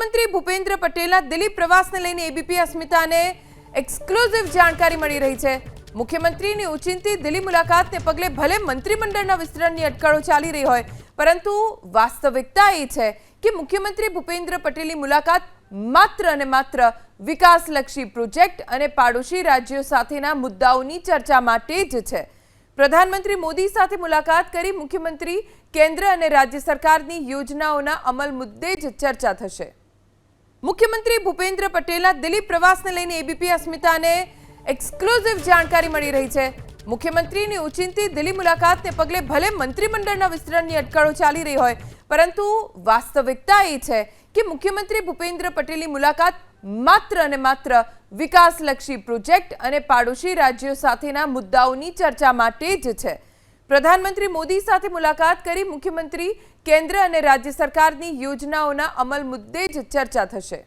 મુખ્યમંત્રી ભૂપેન્દ્ર પટેલના દિલ્હી પ્રવાસને લઈને એબીપી અસ્મિતાને એક્સક્લુઝિવ જાણકારી મળી રહી છે. મુખ્યમંત્રીની ઉચિંતી દિલ્હી મુલાકાતને પગલે ભલે મંત્રીમંડળના વિસ્તરણની અટકળો ચાલી રહી હોય, પરંતુ વાસ્તવિકતા એ છે કે મુખ્યમંત્રી ભૂપેન્દ્ર પટેલની મુલાકાત માત્ર અને માત્ર વિકાસલક્ષી પ્રોજેક્ટ અને પાડોશી રાજ્યો સાથેના મુદ્દાઓની ચર્ચા માટે જ છે. પ્રધાનમંત્રી મોદી સાથે મુલાકાત કરી મુખ્યમંત્રી, કેન્દ્ર અને રાજ્ય સરકારની યોજનાઓના અમલ મુદ્દે જ ચર્ચા થશે. મુખ્યમંત્રી ભૂપેન્દ્ર પટેલના દિલ્હી પ્રવાસને લઈને એબીપી અસ્મિતાને એક્સક્લુઝિવ જાણકારી મળી રહી છે. મુખ્યમંત્રીની ઉચિંતી દિલ્હી મુલાકાતને પગલે ભલે મંત્રીમંડળના વિસ્તરણની અટકળો ચાલી રહી હોય, પરંતુ વાસ્તવિકતા એ છે કે મુખ્યમંત્રી ભૂપેન્દ્ર પટેલની મુલાકાત માત્ર અને માત્ર વિકાસલક્ષી પ્રોજેક્ટ અને પાડોશી રાજ્યો સાથેના મુદ્દાઓની ચર્ચા માટે જ છે. પ્રધાનમંત્રી મોદી સાથે મુલાકાત કરી મુખ્યમંત્રી કેન્દ્ર અને રાજ્ય સરકારની યોજનાઓના અમલ મુદ્દે જ ચર્ચા થશે.